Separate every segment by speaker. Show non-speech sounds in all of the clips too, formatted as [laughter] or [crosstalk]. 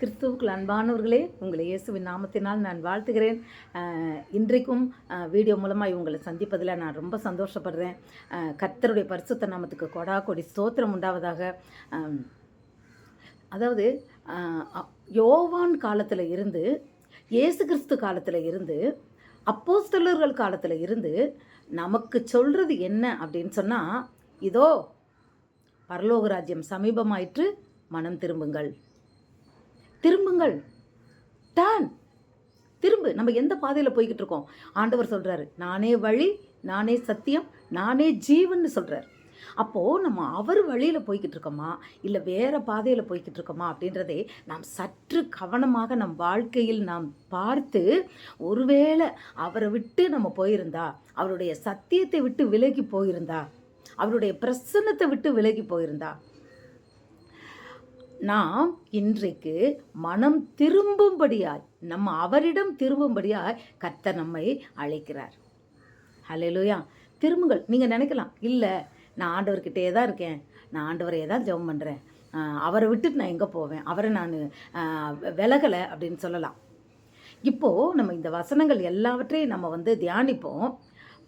Speaker 1: கிறிஸ்துவுக்குள் அன்பானவர்களே உங்களை இயேசுவின் நாமத்தினால் நான் வாழ்த்துகிறேன். இன்றைக்கும் வீடியோ மூலமாக உங்களை சந்திப்பதில் நான் ரொம்ப சந்தோஷப்படுறேன். கர்த்தருடைய பரிசுத்த நாமத்துக்கு கொடா கொடி ஸ்தோத்திரம் உண்டாவதாக. அதாவது யோவான் காலத்தில் இருந்து இயேசு கிறிஸ்து காலத்தில் இருந்து அப்போஸ்தலர்கள் காலத்தில் இருந்து நமக்கு சொல்கிறது என்ன அப்படின்னு சொன்னால் இதோ பரலோக ராஜ்யம் சமீபமாயிற்று மனம் திரும்புங்கள். திரும்புங்கள். டான். திரும்பு. நம்ம எந்த பாதையில் போய்கிட்டு இருக்கோம்? ஆண்டவர் சொல்கிறாரு நானே வழி நானே சத்தியம் நானே ஜீவன்னு சொல்கிறார் அப்போது நம்ம அவர் வழியில் போய்கிட்டு இருக்கோமா? இல்லை வேறு பாதையில் போய்கிட்டு இருக்கோமா? அப்படின்றதே நாம் சற்று கவனமாக நம் வாழ்க்கையில் நாம் பார்த்து ஒருவேளை அவரை விட்டு நம்ம போயிருந்தா அவருடைய சத்தியத்தை விட்டு விலகி போயிருந்தா அவருடைய பிரசன்னத்தை விட்டு விலகி போயிருந்தா நாம் இன்றைக்கு மனம் திரும்பும்படியாய் நம்ம அவரிடம் திரும்பும்படியாய் கத்த நம்மை அழைக்கிறார். ஹalleluya. திரும்புங்கள். நீங்கள் நினைக்கலாம் இல்லை நான் ஆண்டவர்கிட்டே தான் இருக்கேன். நான் ஆண்டவரையே தான் ஜெபம் பண்ணுறேன் அவரை விட்டுட்டு நான் எங்கே போவேன்? அவரை நான் விலகலை? அப்படின்னு சொல்லலாம். இப்போது நம்ம இந்த வசனங்கள் எல்லாவற்றையும் நம்ம வந்து தியானிப்போம்.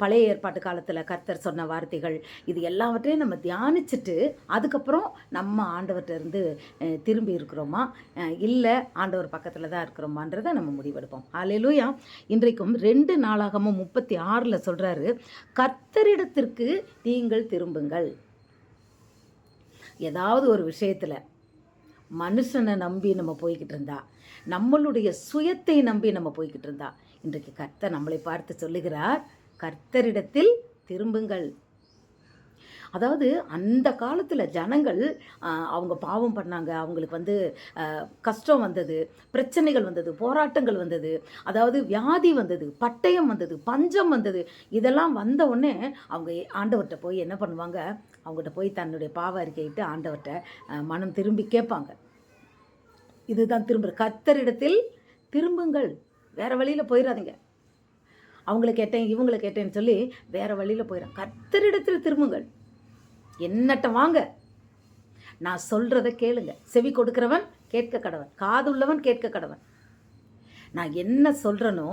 Speaker 1: பழைய ஏற்பாட்டு காலத்தில் கர்த்தர் சொன்ன வார்த்தைகள் இது எல்லாவற்றையும் நம்ம தியானிச்சுட்டு அதுக்கப்புறம் நம்ம ஆண்டவர்கிட்ட இருந்து திரும்பி இருக்கிறோமா? இல்லை ஆண்டவர் பக்கத்தில் தான் இருக்கிறோமான்றதை நம்ம முடிவெடுப்போம். அலையிலூயா இன்றைக்கும் ரெண்டு நாளாகமும் முப்பத்தி ஆறில் சொல்கிறாரு கர்த்தரிடத்திற்கு நீங்கள் திரும்புங்கள். ஏதாவது ஒரு விஷயத்தில் மனுஷனை நம்பி நம்ம போய்கிட்டு இருந்தா நம்மளுடைய சுயத்தை நம்பி நம்ம போய்கிட்டு இருந்தா இன்றைக்கு கர்த்தர் நம்மளை பார்த்து சொல்லுகிறார் கர்த்தரிடத்தில் திரும்புங்கள். அதாவது அந்த காலத்தில் ஜனங்கள் அவங்க பாவம் பண்ணாங்க. அவங்களுக்கு வந்து கஷ்டம் வந்தது பிரச்சனைகள் வந்தது போராட்டங்கள் வந்தது அதாவது வியாதி வந்தது பட்டயம் வந்தது பஞ்சம் வந்தது. இதெல்லாம் வந்த உடனே அவங்க ஆண்டவர்கிட்ட போய் என்ன பண்ணுவாங்க? அவங்ககிட்ட போய் தன்னுடைய பாவ அறிக்கையிட்டு ஆண்டவர்கிட்ட மனம் திரும்பி கேட்பாங்க. இதுதான் திரும்ப கத்தரிடத்தில் திரும்புங்கள். வேறு வழியில் போயிடாதீங்க அவங்கள கேட்டேன் இவங்கள கேட்டேன்னு சொல்லி வேறு வழியில் போயிடும் கத்தரிடத்தில் திரும்புங்கள். என்னட்ட வாங்க. நான் சொல்கிறத கேளுங்க. செவி கொடுக்குறவன் கேட்க கடவன். காதுள்ளவன் கேட்க கடவன். நான் என்ன சொல்கிறனோ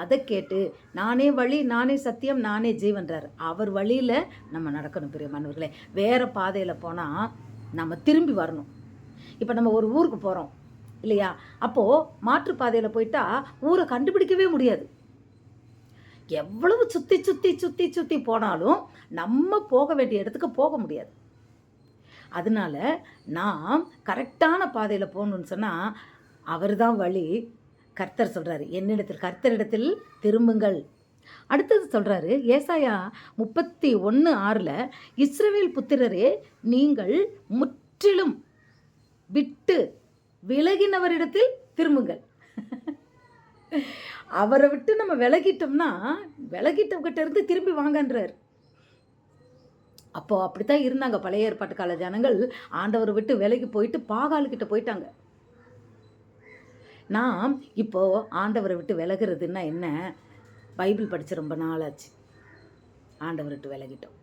Speaker 1: அதை கேட்டு நானே வழி நானே சத்தியம் நானே ஜீவன்றார். அவர் வழியில் நம்ம நடக்கணும் பிரியமானவர்களே வேறு பாதையில் போனால் நம்ம திரும்பி வரணும். இப்போ நம்ம ஒரு ஊருக்கு போகிறோம் இல்லையா? அப்போது மாற்றுப்பாதையில் போயிட்டா ஊரை கண்டுபிடிக்கவே முடியாது. எவ்வளவு சுற்றி சுற்றி சுற்றி சுற்றி போனாலும் நம்ம போக வேண்டிய இடத்துக்கு போக முடியாது. அதனால நாம் கரெக்டான பாதையில் போகணுன்னு சொன்னால் அவர் தான் வழி. கர்த்தர் சொல்கிறாரு என்னிடத்தில் கர்த்தரிடத்தில் திரும்புங்கள். அடுத்தது சொல்கிறாரு ஏசாயா முப்பத்தி ஒன்று ஆறில் இஸ்ரவேல் புத்திரரே நீங்கள் முற்றிலும் விட்டு விலகினவரிடத்தில் திரும்புங்கள். அவரை விட்டு நம்ம விலகிட்டோம்னா விலகிட்டவங்கிட்ட இருந்து திரும்பி வாங்கன்றார். அப்போ அப்படித்தான் இருந்தாங்க பழைய ஏற்பாட்டு கால ஜனங்கள். ஆண்டவரை விட்டு விலகி போயிட்டு பாகாலுக்கிட்ட போயிட்டாங்க. நான் இப்போ ஆண்டவரை விட்டு விலகிறதுன்னா என்ன? பைபிள் படித்து ரொம்ப நாளாச்சு. ஆண்டவரை விட்டு விலகிட்டோம்.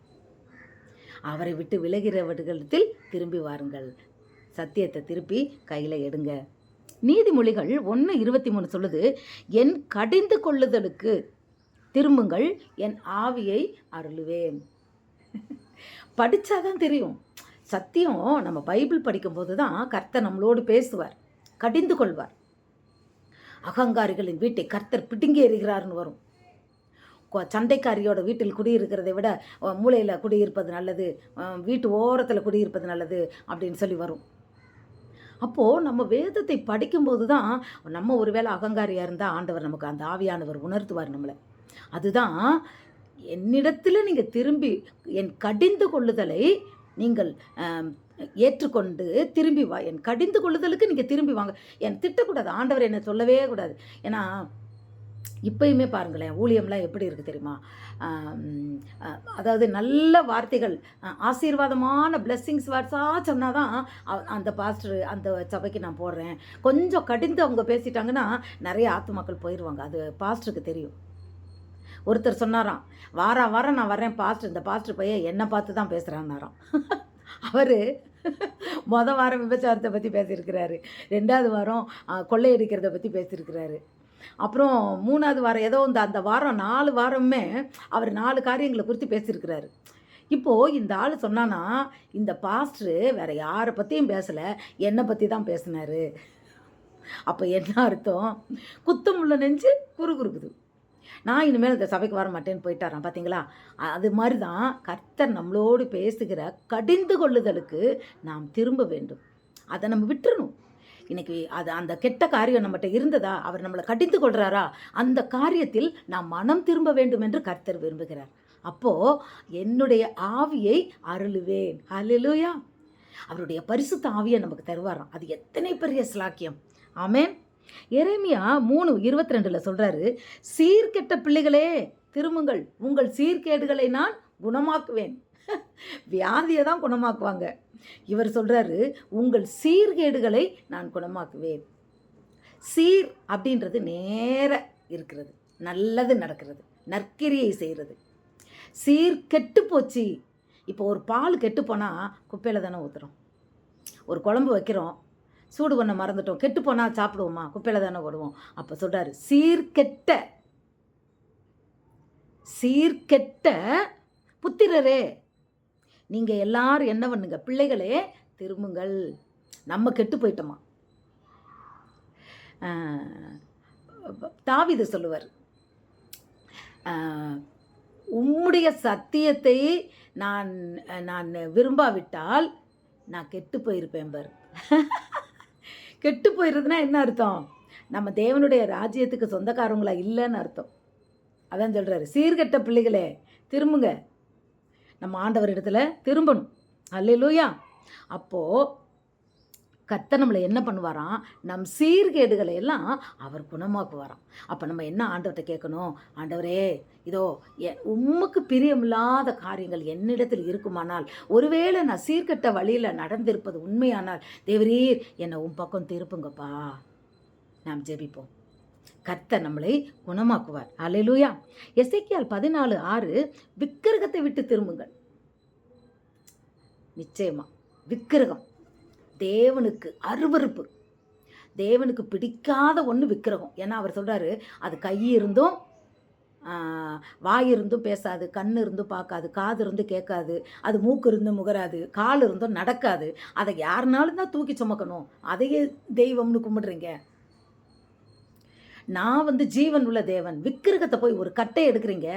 Speaker 1: அவரை விட்டு விலகிறவர்களிடத்தில் திரும்பி வாருங்கள். சத்தியத்தை திருப்பி கையில் எடுங்க. நீதிமொழிகள் ஒன்று இருபத்தி மூணு சொல்லுது என் கடிந்து கொள்ளுதலுக்கு திரும்புங்கள் என் ஆவியை அருளுவேன். படித்தாதான் தெரியும். சத்தியம் நம்ம பைபிள் படிக்கும்போது தான் கர்த்தர் நம்மளோடு பேசுவார் கடிந்து கொள்வார். அகங்காரிகளின் வீட்டை கர்த்தர் பிடுங்கி எறிகிறார்னு வரும். சண்டைக்காரியோட வீட்டில் குடியிருக்கிறதை விட மூளையில் குடியிருப்பது நல்லது வீட்டு ஓரத்தில் குடியிருப்பது நல்லது அப்படின்னு சொல்லி வரும். அப்போது நம்ம வேதத்தை படிக்கும்போது தான் நம்ம ஒருவேளை அகங்காரியாக இருந்தால் ஆண்டவர் நமக்கு அந்த ஆவியானவர் உணர்த்துவார் நம்மளை. அதுதான் என்னிடத்தில் நீங்கள் திரும்பி என் கடிந்து கொள்ளுதலை நீங்கள் ஏற்றுக்கொண்டு திரும்பி வா என் கடிந்து கொள்ளுதலுக்கு நீங்கள் திரும்பி வாங்க. என் திட்டக்கூடாது. ஆண்டவர் என்னை சொல்லவே கூடாது. ஏன்னா இப்பயுமே பாருங்களேன் ஊழியம்லாம் எப்படி இருக்குது தெரியுமா? அதாவது நல்ல வார்த்தைகள் ஆசீர்வாதமான பிளெஸ்ஸிங்ஸ் வேர்ட்ஸாக சொன்னால் தான் அந்த பாஸ்டர் அந்த சபைக்கு நான் போடுறேன் கொஞ்சம் கடிந்து அவங்க பேசிட்டாங்கன்னா நிறைய ஆத்துமாக்கள் போயிடுவாங்க அது பாஸ்டருக்கு தெரியும். ஒருத்தர் சொன்னாராம் வாரம் வாரம் நான் வரேன் பாஸ்டர் இந்த பாஸ்டர் பையன் என்னை பார்த்து தான் பேசுகிறான்னாராம் அவர் மொதல் வாரம் விபச்சாரத்தை பற்றி பேசியிருக்கிறாரு. ரெண்டாவது வாரம் கொள்ளையடிக்கிறத பற்றி பேசியிருக்கிறாரு. அப்புறம் மூணாவது வாரம் ஏதோ இந்த அந்த வாரம் நாலு வாரமே அவர் நாலு காரியங்களை குறித்து பேசியிருக்கிறாரு. இப்போது இந்த ஆள் சொன்னான்னா இந்த பாஸ்டரு வேற யாரை பற்றியும் பேசலை என்னை பற்றி தான் பேசினாரு. அப்போ என்ன அர்த்தம்? குத்தமுள்ள நெஞ்சு குறுகுறுக்குது. நான் இனிமேல் இந்த சபைக்கு வர மாட்டேன்னு போயிட்டாராம் பார்த்தீங்களா அது மாதிரி தான் கர்த்தர் நம்மளோடு பேசுகிற கடிந்து கொள்ளுதலுக்கு நாம் திரும்ப வேண்டும். அதை நம்ம விட்டுறணும். இன்னைக்கு அது அந்த கெட்ட காரியம் நம்மகிட்ட இருந்ததா? அவர் நம்மளை கடிந்து கொள்றாரா? அந்த காரியத்தில் நாம் மனம் திரும்ப வேண்டும் என்று கர்த்தர் விரும்புகிறார். அப்போ என்னுடைய ஆவியை அருளுவேன். அருளுயா அவருடைய பரிசுத்த ஆவியை நமக்கு தருவாராம். அது எத்தனை பெரிய ஸ்லாக்கியம் ஆமேன் எரேமியா மூணு இருபத்தி ரெண்டில் சொல்கிறாரு சீர்கெட்ட பிள்ளைகளே திரும்புங்கள். உங்கள் சீர்கேடுகளை நான் குணமாக்குவேன். [laughs] வியாதியை தான் குணமாக்குவாங்க. இவர் சொல்கிறாரு உங்கள் சீர்கேடுகளை நான் குணமாக்குவேன். சீர் அப்படின்றது நேர இருக்கிறது நல்லது நடக்கிறது நற்கிரியை செய்கிறது. சீர் கெட்டு போச்சு. இப்போ ஒரு பால் கெட்டு போனால் குப்பையில் தானே ஊற்றுறோம் ஒரு குழம்பு வைக்கிறோம் சூடு பண்ண மறந்துட்டோம் கெட்டு போனால் சாப்பிடுவோமா குப்பையில் தானே போடுவோம். அப்போ சொல்கிறாரு சீர்கெட்ட சீர்கெட்ட புத்திரரே நீங்கள் எல்லாரும் என்ன பண்ணுங்க? பிள்ளைகளே திரும்புங்கள். நம்ம கெட்டு போயிட்டோமா? ஆஹ், சொல்லுவார். உம்முடைய சத்தியத்தை நான் நான் விரும்பாவிட்டால் நான் கெட்டு போயிருப்பேன் பார். [laughs] கெட்டு போயிருதுன்னா என்ன அர்த்தம்? நம்ம தேவனுடைய ராஜ்யத்துக்கு சொந்தக்காரங்களா இல்லைன்னு அர்த்தம். அதான் சொல்கிறாரு சீர்கெட்ட பிள்ளைகளே திரும்புங்க. நம்ம ஆண்டவர் இடத்துல திரும்பணும். அல்லையிலூயா அப்போது கத்த நம்மளை என்ன பண்ணுவாராம்? நம் சீர்கேடுகளை எல்லாம் அவர் குணமாக்குவாராம். அப்போ நம்ம என்ன ஆண்டவர்கிட்ட கேட்கணும்? ஆண்டவரே இதோ எ- உம்முக்கு பிரியமில்லாத காரியங்கள் என்னிடத்தில் இருக்குமானால் ஒருவேளை நான் சீர்கெட்ட வழியில் நடந்திருப்பது உண்மையானால் தேவரீர் என்னை உன் பக்கம் திருப்புங்கப்பா. நாம் ஜெபிப்போம். கத்த நம்மளை குணமாக்குவார். அலையிலூயா எசைக்கியால் பதினாலு ஆறு விக்கிரகத்தை விட்டு திரும்புங்கள். நிச்சயமா விக்கிரகம். தேவனுக்கு அருவருப்பு. தேவனுக்கு பிடிக்காத ஒன்று விக்கிரகம். ஏன்னா அவர் சொல்கிறாரு அது கை இருந்தும் வாய் இருந்தும் பேசாது கண் இருந்தும் பார்க்காது காது இருந்தும் கேட்காது அது மூக்கு இருந்தும் முகராது கால் இருந்தும் நடக்காது. அதை யாருனாலும் தான் தூக்கி சுமக்கணும். அதையே தெய்வம்னு கும்பிடுறீங்க. நான் வந்து ஜீவன் உள்ள தேவன். விக்கிரகத்தை போய் ஒரு கட்டையை எடுக்கிறீங்க.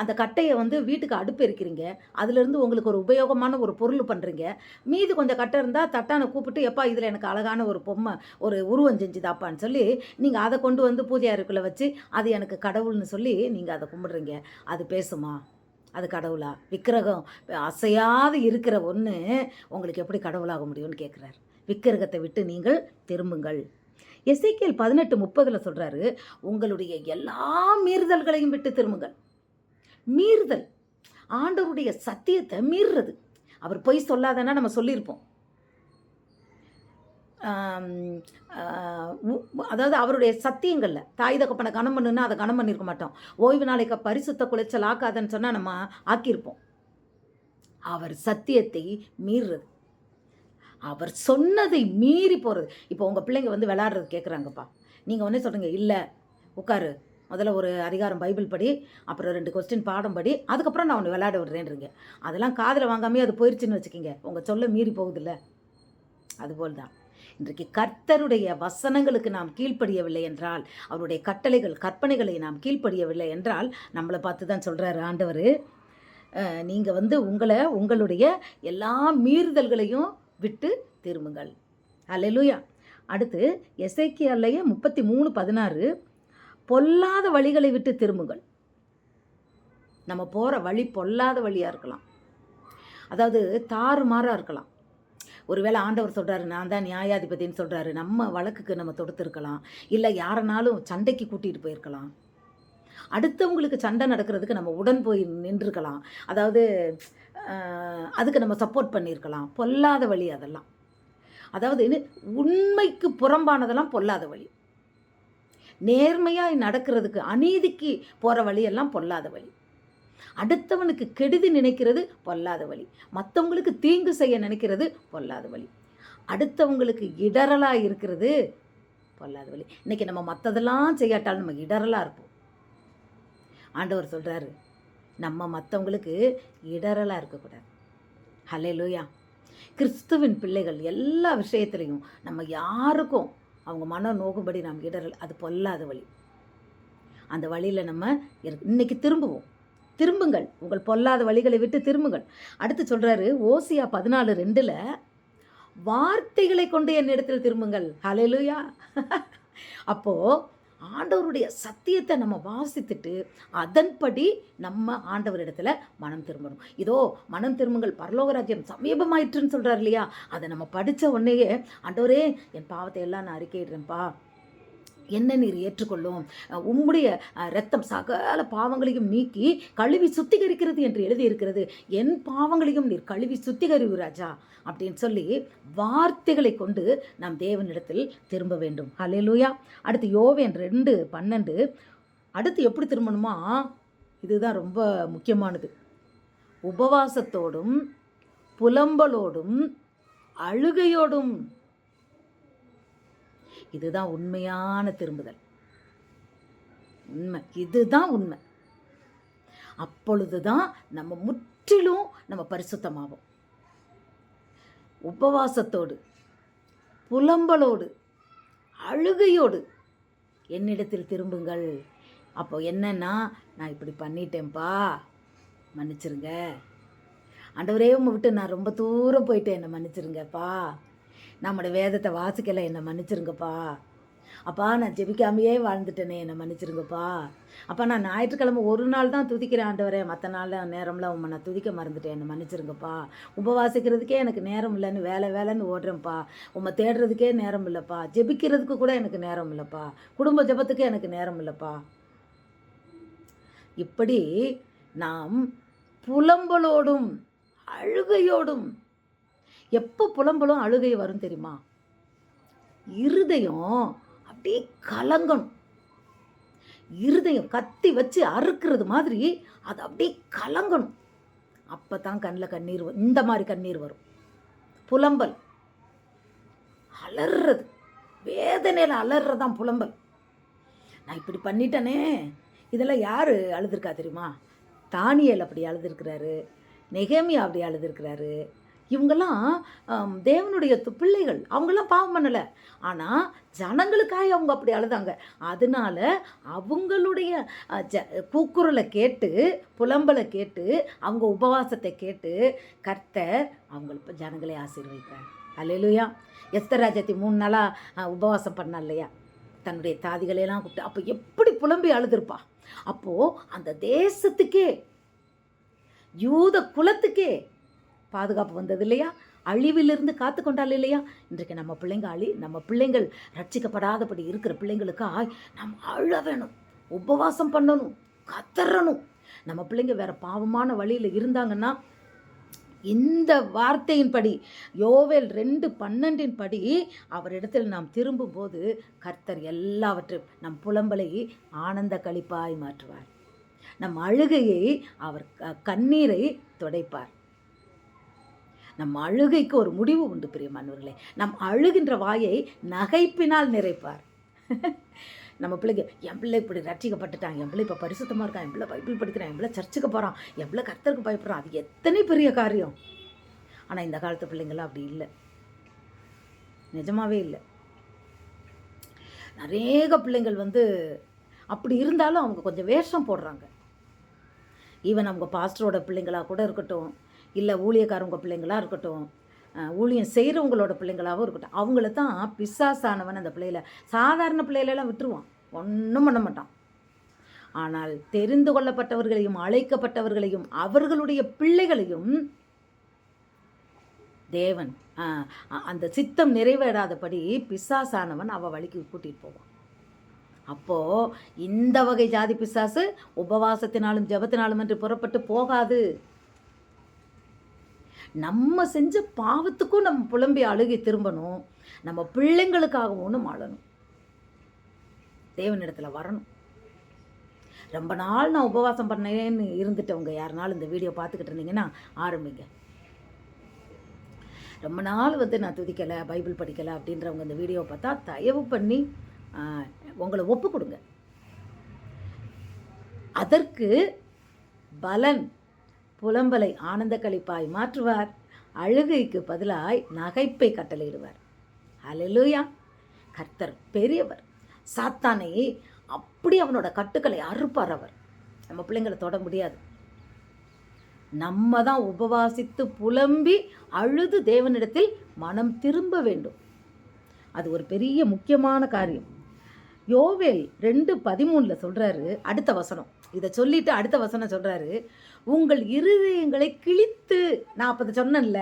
Speaker 1: அந்த கட்டையை வந்து வீட்டுக்கு அடுப்பு இருக்கிறீங்க அதுலேருந்து உங்களுக்கு ஒரு உபயோகமான ஒரு பொருள் பண்ணுறீங்க மீதி கொஞ்சம் கட்டை இருந்தால் தட்டானை கூப்பிட்டு எப்பா இதில் எனக்கு அழகான ஒரு பொம்மை ஒரு உருவம் செஞ்சுதாப்பான்னு சொல்லி நீங்கள் அதை கொண்டு வந்து பூஜை அறைக்குள்ளே வச்சு அது எனக்கு கடவுள்னு சொல்லி நீங்கள் அதை கும்பிடுறீங்க. அது பேசுமா? அது கடவுளா? விக்கிரகம் அசையாது இருக்கிற ஒன்று உங்களுக்கு எப்படி கடவுளாக முடியும்னு கேட்குறாரு விக்கிரகத்தை விட்டு நீங்கள் திரும்புங்கள். எசேக்கியேல் பதினெட்டு முப்பதில் சொல்கிறாரு உங்களுடைய எல்லா மீறுதல்களையும் விட்டு திரும்புங்கள். மீறுதல். ஆண்டவருடைய சத்தியத்தை மீறுறது. அவர் பொய் சொல்லாதன்னா நம்ம சொல்லியிருப்போம். அதாவது அவருடைய சத்தியங்களில் தாய் தகப்பனை கனம் பண்ணுன்னா அதை கனம் பண்ணியிருக்க மாட்டோம். ஓய்வு நாளைக்கு பரிசுத்த குலைச்சல் ஆக்காதன்னு சொன்னால் நம்ம ஆக்கியிருப்போம். அவர் சத்தியத்தை மீறுறது. அவர் சொன்னதை மீறி போகிறது இப்போ உங்கள் பிள்ளைங்க வந்து விளாட்றது கேட்குறாங்கப்பா நீங்கள் ஒன்றே சொல்கிறீங்க இல்லை உட்காரு. முதல்ல ஒரு அதிகாரம் பைபிள் படி அப்புறம் ரெண்டு கொஸ்டின் பாடம் படி அதுக்கப்புறம் நான் ஒன்று விளையாட விடுறேன்றீங்க. அதெல்லாம் காதில் வாங்காமே அது போயிடுச்சுன்னு வச்சுக்கோங்க. உங்கள் சொல்ல மீறி போகுதில்ல. அதுபோல் தான் இன்றைக்கு கர்த்தருடைய வசனங்களுக்கு நாம் கீழ்ப்படியவில்லை என்றால் அவருடைய கட்டளைகள் கற்பனைகளை நாம் கீழ்ப்படியவில்லை என்றால் நம்மளை பார்த்து தான் சொல்கிறாரு ஆண்டவர் நீங்கள் வந்து உங்களை உங்களுடைய எல்லா மீறுதல்களையும் விட்டு திரும்புங்கள். அல்லேலூயா. அடுத்து எசேக்கியாலையே முப்பத்தி மூணு பதினாறு பொல்லாத வழிகளை விட்டு திரும்புங்கள். நம்ம போகிற வழி பொல்லாத வழியாக இருக்கலாம். அதாவது தாறுமாறாக இருக்கலாம். ஒருவேளை ஆண்டவர் சொல்கிறாரு நான் தான் நியாயாதிபதின்னு சொல்கிறாரு நம்ம வழக்குக்கு நம்ம தொடுத்துருக்கலாம். இல்லை யாரனாலும் சண்டைக்கு கூட்டிகிட்டு போயிருக்கலாம். அடுத்தவங்களுக்கு சண்டை நடக்கிறதுக்கு நம்ம உடன் போய் நின்றுருக்கலாம். அதாவது அதுக்கு நம்ம சப்போர்ட் பண்ணியிருக்கலாம். பொல்லாத வழி அதெல்லாம். அதாவது உண்மைக்கு புறம்பானதெல்லாம் பொல்லாத வழி. நேர்மையாக நடக்கிறதுக்கு அநீதிக்கு போகிற வழியெல்லாம் பொல்லாத வழி. அடுத்தவனுக்கு கெடுதி நினைக்கிறது பொல்லாத வழி. மற்றவங்களுக்கு தீங்கு செய்ய நினைக்கிறது பொல்லாத வழி. அடுத்தவங்களுக்கு இடரலாக இருக்கிறது பொல்லாத வழி. இன்றைக்கி நம்ம மற்றதெல்லாம் செய்யாட்டாலும் நம்ம இடரலாக இருப்போம். ஆண்டவர் சொல்கிறாரு நம்ம மற்றவங்களுக்கு இடரலாக இருக்கக்கூடாது. ஹலே லூயா கிறிஸ்துவின் பிள்ளைகள் எல்லா விஷயத்துலையும் நம்ம யாருக்கும் அவங்க மன நோக்கும்படி நாம் இடரல் அது பொல்லாத வழி. அந்த வழியில் நம்ம இன்னைக்கு திரும்புவோம். திரும்புங்கள். உங்கள் பொல்லாத வழிகளை விட்டு திரும்புங்கள். அடுத்து சொல்கிறாரு ஓசியா பதினாலு ரெண்டில் வார்த்தைகளை கொண்டு என்னிடத்தில் திரும்புங்கள். ஹalleluya. [laughs] அப்போது ஆண்டவருடைய சத்தியத்தை நம்ம வாசித்துட்டு அதன்படி நம்ம ஆண்டவரிடத்துல மனம் திரும்பணும். இதோ மனம் திரும்புங்கள். பரலோக ராஜ்யம் சமீபமாயிற்றுன்னு சொல்கிறார் இல்லையா? அதை நம்ம படித்த உடனேயே ஆண்டவரே என் பாவத்தை எல்லாம் நான் அறிக்கையிடுறேன்ப்பா. என்ன நீர் ஏற்றுக்கொள்ளும். உம்முடைய ரத்தம் இரத்தம் சகல பாவங்களையும் நீக்கி கழுவி சுத்திகரிக்கிறது என்று எழுதியிருக்கிறது. என் பாவங்களையும் நீர் கழுவி சுத்திகரிவு ராஜா அப்படின்னு சொல்லி வார்த்தைகளை கொண்டு நாம் தேவனிடத்தில் திரும்ப வேண்டும். ஹalleluya. அடுத்து யோவேன் ரெண்டு பன்னெண்டு. அடுத்து எப்படி திரும்பணுமா? இதுதான் ரொம்ப முக்கியமானது. உபவாசத்தோடும் புலம்பலோடும் அழுகையோடும் இதுதான் உண்மையான திரும்புதல். உண்மை. இதுதான் உண்மை. அப்பொழுதுதான் நம்ம முற்றிலும் நம்ம பரிசுத்தமாகும் உபவாசத்தோடு புலம்பலோடு அழுகையோடு என்னிடத்தில் திரும்புங்கள். அப்போ என்னன்னா நான் இப்படி பண்ணிட்டேன்ப்பா. மன்னிச்சிருங்க. ஆண்டவரே உம்மை விட்டு நான் ரொம்ப தூரம் போயிட்டேன். என்னை மன்னிச்சிருங்கப்பா. நம்மளோட வேதத்தை வாசிக்கலை என்னை மன்னிச்சிருங்கப்பா. அப்பா நான் ஜெபிக்காமையே வாழ்ந்துட்டேனே என்னை மன்னிச்சிருங்கப்பா. அப்பா நான் ஞாயிற்றுக்கிழமை ஒரு நாள் தான் துதிக்கிறேன் ஆண்டவரே. மற்ற நாளில் நேரம்லாம் உம்மை நான் துதிக்க மறந்துட்டேன் என்னை மன்னிச்சிருங்கப்பா. உபவாசிக்கிறதுக்கே எனக்கு நேரம் இல்லைன்னு வேலை வேலைன்னு ஓடுறேன்ப்பா. உம்மை தேடுறதுக்கே நேரம் இல்லைப்பா. ஜெபிக்கிறதுக்கு கூட எனக்கு நேரம் இல்லைப்பா. குடும்ப ஜெபத்துக்கு எனக்கு நேரம் இல்லைப்பா. இப்படி நாம் புலம்பலோடும் அழுகையோடும் எப்போ புலம்பலும் அழுகை வரும் தெரியுமா? இருதயம் அப்படியே கலங்கணும். இருதயம் கத்தி வச்சு அறுக்கிறது மாதிரி அது அப்படியே கலங்கணும். அப்போ தான் கண்ணில் கண்ணீர் வரும் இந்த மாதிரி கண்ணீர் வரும். புலம்பல். அலறுறது வேதனையில் அலறுறது தான் புலம்பல். நான் இப்படி பண்ணிட்டேனே. இதெல்லாம் யார் அழுதுருக்கா தெரியுமா? தானியல் அப்படி அழுதுருக்கிறாரு. நெகேமியா அப்படி அழுதுருக்கிறாரு. இவங்கெல்லாம் தேவனுடைய து- பிள்ளைகள். அவங்கெல்லாம் பாவம் பண்ணலை. ஆனால் ஜனங்களுக்காக அவங்க அப்படி அழுதாங்க. அதனால அவங்களுடைய ஜ கூக்குரலை கேட்டு புலம்பலை கேட்டு அவங்க உபவாசத்தை கேட்டு கர்த்தர் அவங்களுக்கு ஜனங்களை ஆசீர்வதித்தார் அல்லேலூயா எஸ்தராஜத்தை மூணு நாளாக உபவாசம் பண்ணா இல்லையா? தன்னுடைய தாதிகளையெல்லாம் கூப்பிட்டு அப்போ எப்படி புலம்பி அழுதுருப்பா? அப்போது அந்த தேசத்துக்கே யூத குலத்துக்கே பாதுகாப்பு வந்தது இல்லையா? அழிவிலிருந்து காத்து கொண்டால் இல்லையா? இன்றைக்கு நம்ம பிள்ளைங்க அழி நம்ம பிள்ளைங்கள் ரட்சிக்கப்படாதபடி இருக்கிற பிள்ளைங்களுக்காய் நம்ம அழ வேணும் உபவாசம் பண்ணணும் கத்தறணும் நம்ம பிள்ளைங்க வேற பாவமான வழியில் இருந்தாங்கன்னா இந்த வார்த்தையின்படி யோவேல் ரெண்டு பன்னெண்டின் படி அவரிடத்தில் நாம் திரும்பும்போது கர்த்தர் எல்லாவற்றையும் நம் புலம்பலை ஆனந்த களிப்பாய் மாற்றுவார். நம் அழுகையை அவர் க- கண்ணீரை துடைப்பார். நம் அழுகைக்கு ஒரு முடிவு உண்டு பிரியமானவர்களே நம் அழுகின்ற வாயை நகைப்பினால் நிறைப்பார். [laughs] நம்ம பிள்ளைங்க என் பிள்ளை இப்படி ரட்சிக்கப்பட்டுட்டான் என் பிள்ளை இப்போ பரிசுத்தமாக இருக்கான் என் பிள்ளை பைபிள் படிக்கிறான் என் பிள்ளை சர்ச்சுக்கு போகிறான் என் பிள்ளை கர்த்தருக்கு பயப்படுறான். அது எத்தனை பெரிய காரியம். ஆனால் இந்த காலத்து பிள்ளைங்களாம் அப்படி இல்லை. நிஜமாகவே இல்லை. நிறைய பிள்ளைங்கள் வந்து அப்படி இருந்தாலும் அவங்க கொஞ்சம் வேஷம் போடுறாங்க. ஈவன் அவங்க பாஸ்டரோட பிள்ளைங்களா கூட இருக்கட்டும் இல்லை ஊழியக்காரவங்க பிள்ளைங்களாக இருக்கட்டும் ஊழியம் செய்கிறவங்களோட பிள்ளைங்களாகவும் இருக்கட்டும் அவங்கள தான் பிசாசானவன் அந்த பிள்ளையில. சாதாரண பிள்ளைகளெல்லாம் விட்டுருவான். ஒன்றும் பண்ண மாட்டான். ஆனால் தெரிந்து கொள்ளப்பட்டவர்களையும் அழைக்கப்பட்டவர்களையும் அவர்களுடைய பிள்ளைகளையும் தேவன் அந்த சித்தம் நிறைவேறாதபடி பிசாசானவன் அவள் வழிக்கு கூட்டிகிட்டு போவான். அப்போது இந்த வகை ஜாதி பிசாசு உபவாசத்தினாலும் ஜெபத்தினாலும் என்று புறப்பட்டு போகாது. நம்ம செஞ்ச பாவத்துக்கும் நம்ம புலம்பி அழுகி திரும்பணும். நம்ம பிள்ளைங்களுக்காகவும் நம்ம அழணும். தேவனிடத்தில் வரணும். ரொம்ப நாள் நான் உபவாசம் பண்ணேன்னு இருந்துட்டவங்க யாருனாலும் இந்த வீடியோ பார்த்துக்கிட்டு இருந்தீங்கன்னா ஆரம்பிங்க. ரொம்ப நாள் வந்து நான் துதிக்கலை பைபிள் படிக்கலை அப்படின்றவங்க இந்த வீடியோ பார்த்தா தயவு பண்ணி உங்களை ஒப்பு கொடுங்க. அதற்கு பலன் புலம்பலை ஆனந்த கழிப்பாய் மாற்றுவார். அழுகைக்கு பதிலாய் நகைப்பை கட்டளையிடுவார். அலலுயா கர்த்தர் பெரியவர். சாத்தானை அப்படி அவனோட கட்டுக்களை அறுப்பார் அவர். நம்ம பிள்ளைங்களை தொட முடியாது. நம்ம தான் உபவாசித்து புலம்பி அழுது தேவனிடத்தில் மனம் திரும்ப வேண்டும். அது ஒரு பெரிய முக்கியமான காரியம். யோவேல் ரெண்டு பதிமூணில் சொல்கிறாரு அடுத்த வசனம். இதை சொல்லிட்டு அடுத்த வசனம் சொல்கிறாரு உங்கள் இருதயங்களை கிழித்து நான் அப்போ சொன்னேன்ல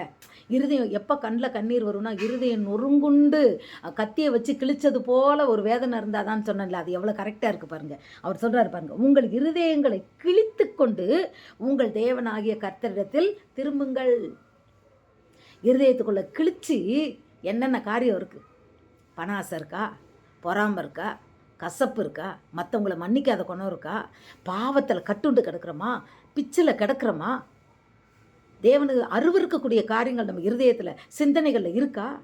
Speaker 1: இருதயம் எப்போ கண்ணில் கண்ணீர் வரும்னா இருதயம் நொறுங்குண்டு கத்தியை வச்சு கிழிச்சது போல ஒரு வேதனை இருந்தால் தான் சொன்னேன்ல அது எவ்வளோ கரெக்டாக இருக்குது பாருங்கள் அவர் சொல்கிறார் பாருங்கள் உங்கள் இருதயங்களை கிழித்து கொண்டு உங்கள் தேவனாகிய கர்த்தரிடத்தில் திரும்புங்கள். இருதயத்துக்குள்ளே கிழிச்சு என்னென்ன காரியம் இருக்குது பண ஆசை இருக்கா? பொறாமை இருக்கா? கசப்பு இருக்கா? மற்றவங்கள மன்னிக்காத குணம் இருக்கா? பாவத்தில் கட்டுண்டு கிடக்கிறோமா? பிச்சில் கிடக்கிறோமா? தேவனுக்கு அருவருக்கக்கூடிய காரியங்கள் நம்ம இருதயத்தில் சிந்தனைகளில் இருக்கா?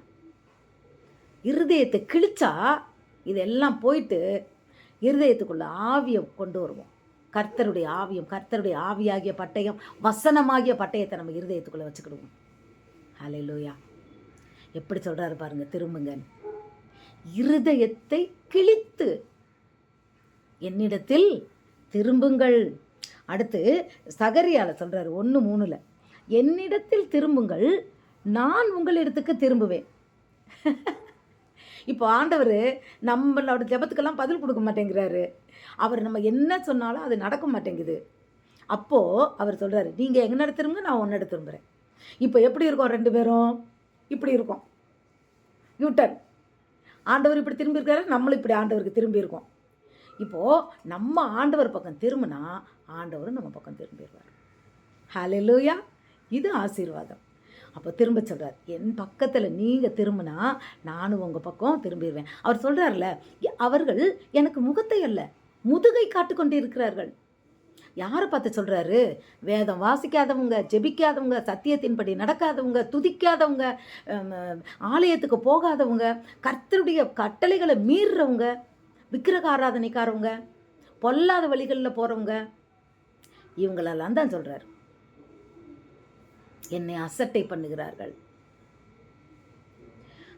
Speaker 1: இருதயத்தை கிழிச்சா இதெல்லாம் போயிட்டு இருதயத்துக்குள்ள ஆவியை கொண்டு வருவோம். கர்த்தருடைய ஆவியம் கர்த்தருடைய ஆவியாகிய பட்டயம் வசனமாகிய பட்டயத்தை நம்ம இருதயத்துக்குள்ளே வச்சுக்கிடுவோம். ஹalleluya. எப்படி சொல்கிறாரு பாருங்க திரும்புங்கன்னு இருதயத்தை கிழித்து. என்னிடத்தில் திரும்புங்கள். அடுத்து சகரியால சொல்றாரு ஒன்று மூணுல. என்னிடத்தில் திரும்புங்கள் நான் உங்களிடத்துக்கு திரும்புவேன். இப்போ ஆண்டவர் நம்மளோட ஜெபத்துக்கெல்லாம் பதில் கொடுக்க மாட்டேங்கிறாரு. அவர் நம்ம என்ன சொன்னாலும் அது நடக்க மாட்டேங்குது. அப்போது அவர் சொல்கிறாரு நீங்கள் எங்கே திரும்புங்க நான் உன்னோட திரும்புகிறேன் இப்போ எப்படி இருக்கோம் ரெண்டு பேரும்? இப்படி இருக்கோம். யூட்டன் ஆண்டவர் இப்படி திரும்பி இருக்காரு நம்மளும் இப்படி ஆண்டவருக்கு திரும்பி இருக்கோம் இப்போது நம்ம ஆண்டவர் பக்கம் திரும்பினா ஆண்டவரும் நம்ம பக்கம் திரும்பிடுவார். ஹலெலூயா இது ஆசீர்வாதம். அப்போ திரும்ப சொல்கிறார் என் பக்கத்தில் நீங்கள் திரும்பினா நானும் உங்கள் பக்கம் திரும்பிடுவேன். அவர் சொல்கிறார்ல அவர்கள் எனக்கு முகத்தை அல்ல முதுகை காட்டுக்கொண்டு இருக்கிறார்கள் யாரை பார்த்து சொல்கிறாரு வேதம் வாசிக்காதவங்க ஜெபிக்காதவங்க சத்தியத்தின்படி நடக்காதவங்க துதிக்காதவங்க ஆலயத்துக்கு போகாதவங்க கர்த்தருடைய கட்டளைகளை மீறுறவங்க விக்கிரக ஆராதனைக்காரவங்க பொல்லாத வழிகளில் போகிறவங்க இவங்களெல்லாம் தான் சொல்கிறார் என்னை அசட்டை பண்ணுகிறார்கள்.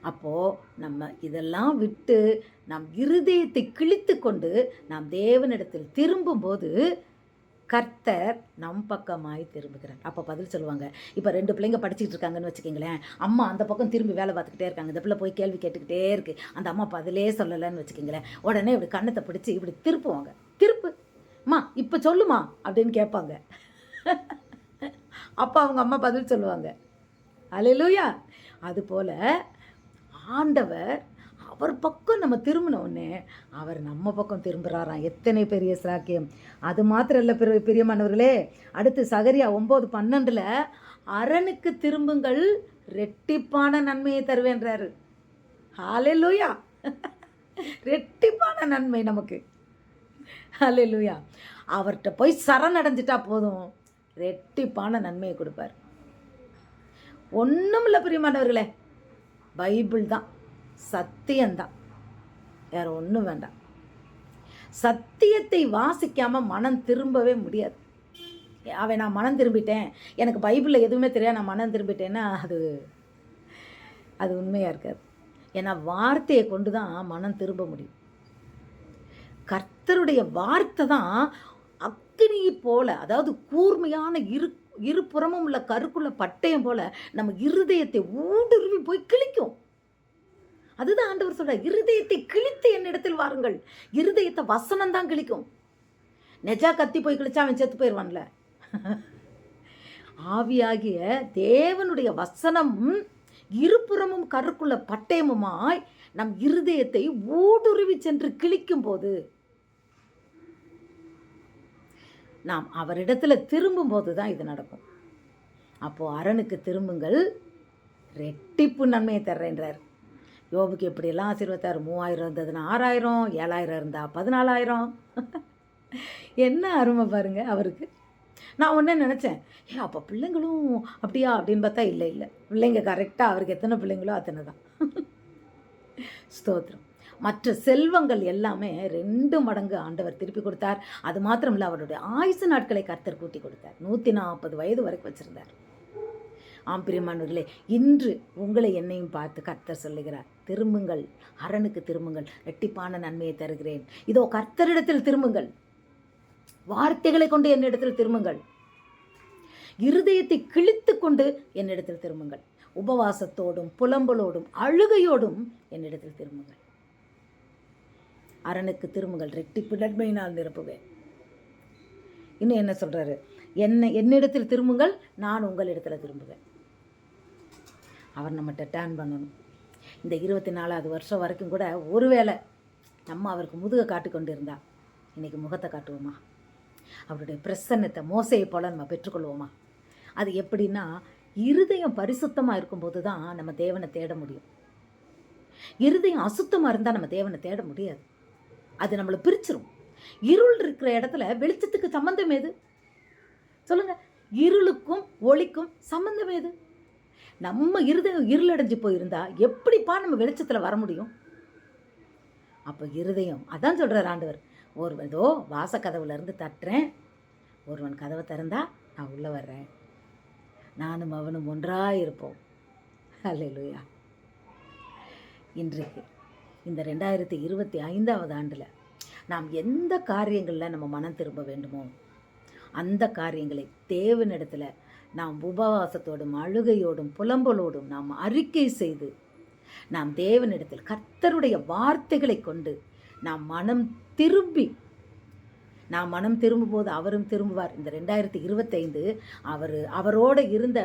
Speaker 1: அப்போது நம்ம இதெல்லாம் விட்டு நம் இருதயத்தை கிழித்து கொண்டு நாம் தேவனிடத்தில் திரும்பும்போது கர்த்தர் நம் பக்கமாய் திரும்புகிறார். அப்போ பதில் சொல்லுவாங்க இப்போ ரெண்டு பிள்ளைங்க படிச்சுட்டு இருக்காங்கன்னு வச்சுக்கிங்களேன் அம்மா அந்த பக்கம் திரும்பி வேலை பார்த்துக்கிட்டே இருக்காங்க இந்த பிள்ளை போய் கேள்வி கேட்டுக்கிட்டே இருக்குது அந்த அம்மா பதிலே சொல்லலைன்னு வச்சுக்கிங்களேன் உடனே இப்படி கண்ணத்தை பிடிச்சி இப்படி திருப்புவாங்க. திருப்பு. அம்மா இப்போ சொல்லுமா? அப்படின்னு கேட்பாங்க. அப்போ அவங்க அம்மா பதில் சொல்லுவாங்க. அலையிலூயா அதுபோல் ஆண்டவர் அவர் பக்கம் நம்ம திரும்பின உடனே அவர் நம்ம பக்கம் திரும்புகிறாராம் எத்தனை பெரிய சாக்கியம். அது மாத்திரம் இல்லை பெரிய பிரியமானவர்களே அடுத்து சகரியா ஒம்பது பன்னெண்டில் அரணுக்கு திரும்புங்கள் ரெட்டிப்பான நன்மையை தருவேன்றாரு. லூயா ரெட்டிப்பான நன்மை நமக்கு. ஹalleluya. அவர்கிட்ட போய் சரணடைஞ்சிட்டா போதும். ரெட்டிப்பான நன்மையை கொடுப்பார். ஒன்றும் இல்லை பிரியமானவர்களே பைபிள் தான். சத்தியம்தான் வேற ஒன்றும் வேண்டாம். சத்தியத்தை வாசிக்காம மனம் திரும்பவே முடியாது. அவன் நான் மனம் திரும்பிட்டேன். எனக்கு பைபிளில் எதுவுமே தெரியாது. நான் மனம் திரும்பிட்டேன்னா அது அது உண்மையாக இருக்காது. ஏன்னா வார்த்தையை கொண்டு தான் மனம் திரும்ப முடியும். கர்த்தருடைய வார்த்தை தான் அக்னி போல அதாவது கூர்மையான இரு இருபுறமும் உள்ள கருக்குள்ள பட்டயம் போல நம்ம இருதயத்தை ஊடுருவி போய் கிழிக்கும். அதுதான் ஆண்டவர் சொல்றார் இருதயத்தை கிழித்து என்னிடத்தில் வாருங்கள். இருதயத்தை வசனம் தான் கிழிக்கும். நெஜா கத்தி போய் கிழிச்சா அவன் செத்து போயிடுவான்ல. ஆவியாகிய தேவனுடைய வசனம் இருபுறமும் கருக்குள்ள பட்டயமுமாய் நம் இருதயத்தை ஊடுருவி சென்று கிழிக்கும் போது நாம் அவரிடத்துல திரும்பும்போது தான் இது நடக்கும். அப்போது அரணுக்கு திரும்புங்கள் ரெட்டிப்பு நன்மையை தர்றேன்றார். யோபுக்கு எப்படியெல்லாம் ஆசீர்வத்தார்? மூவாயிரம் இருந்ததுன்னா ஆறாயிரம் ஏழாயிரம் இருந்தால் பதினாலாயிரம். என்ன அருமை பாருங்க அவருக்கு. நான் ஒன்றே நினச்சேன் ஏ அப்போ பிள்ளைங்களும் அப்படியா? அப்படின்னு பார்த்தா இல்லை இல்லை. பிள்ளைங்க கரெக்டாக அவருக்கு எத்தனை பிள்ளைங்களோ அத்தனை தான் ஸ்தோத்திரம். மற்ற செல்வங்கள் எல்லாமே ரெண்டு மடங்கு ஆண்டவர் திருப்பி கொடுத்தார். அது மாத்திரம் இல்லை அவருடைய ஆயுசு நாட்களை கர்த்தர் கூட்டி கொடுத்தார். நூற்றி நாற்பது வயது வரைக்கும் வச்சுருந்தார். ஆம் பிரியமானவர்களே இன்று உங்களை என்னையும் பார்த்து கர்த்தர் சொல்லுகிறார். திரும்புங்கள். அரணுக்கு திரும்புங்கள். ரெட்டிப்பான நன்மையை தருகிறேன். இதோ கர்த்தரிடத்தில் திரும்புங்கள். வார்த்தைகளை கொண்டு என்னிடத்தில் திரும்புங்கள். இருதயத்தை கிழித்து கொண்டு என்னிடத்தில் திரும்புங்கள். உபவாசத்தோடும் புலம்பலோடும் அழுகையோடும் என்னிடத்தில் திரும்புங்கள். அரணுக்கு திரும்புங்கள். ரெட்டிப்பு நன்மையினால் நிரப்புவேன். இன்னும் என்ன சொல்கிறாரு என்ன என்னிடத்தில் திரும்புங்கள். நான் உங்களிடத்தில் திரும்புவேன். அவர் நம்மகிட்ட டேர்ன் பண்ணணும். இந்த இருபத்தி நாலாவது வருஷம் வரைக்கும் கூட ஒருவேளை நம்ம அவருக்கு முதுகை காட்டு கொண்டு இருந்தா இன்னைக்கு முகத்தை காட்டுவோமா? அவருடைய பிரசன்னத்தை மோசையை போல நம்ம பெற்றுக்கொள்வோமா அது எப்படின்னா இருதயம் பரிசுத்தமாக இருக்கும்போது தான் நம்ம தேவனை தேட முடியும். இருதயம் அசுத்தமாக இருந்தால் நம்ம தேவனை தேட முடியாது. அது நம்மளை பிரிச்சிரும். இருள் இருக்கிற இடத்துல வெளிச்சத்துக்கு சம்மந்தம் எது? சொல்லுங்க. இருளுக்கும் ஒளிக்கும் சம்மந்தம் எது? நம்ம இருதயம் இருளடைஞ்சு போயிருந்தா எப்படிப்பா நம்ம வெளிச்சத்தில் வர முடியும்? அப்போ இருதயம் அதான் சொல்கிறார் ஆண்டவர். ஒரு ஏதோ வாச கதவுலேருந்து தட்டுறேன். ஒருவன் கதவை திறந்தா நான் உள்ளே வர்றேன். நானும் அவனும் ஒன்றாக இருப்போம். அல்லேலூயா இன்றைக்கு இந்த ரெண்டாயிரத்தி இருபத்தி ஐந்தாவது ஆண்டில் நாம் எந்த காரியங்களில் நம்ம மனம் திரும்ப வேண்டுமோ அந்த காரியங்களை தேவனிடத்தில் நாம் உபவாசத்தோடும் அழுகையோடும் புலம்பலோடும் நாம் அறிக்கை செய்து நாம் தேவனிடத்தில் கர்த்தருடைய வார்த்தைகளை கொண்டு நாம் மனம் திரும்பி நாம் மனம் திரும்பும்போது அவரும் திரும்புவார். இந்த ரெண்டாயிரத்தி இருபத்தைந்து அவர் அவரோடு இருந்த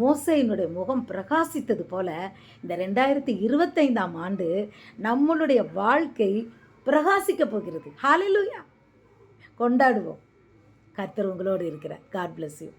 Speaker 1: மோசையினுடைய முகம் பிரகாசித்தது போல இந்த ரெண்டாயிரத்தி இருபத்தைந்தாம் ஆண்டு நம்மளுடைய வாழ்க்கை பிரகாசிக்க போகிறது. ஹாலிலூயா கொண்டாடுவோம். கர்த்தர் உங்களோடு இருக்கிறார். God bless you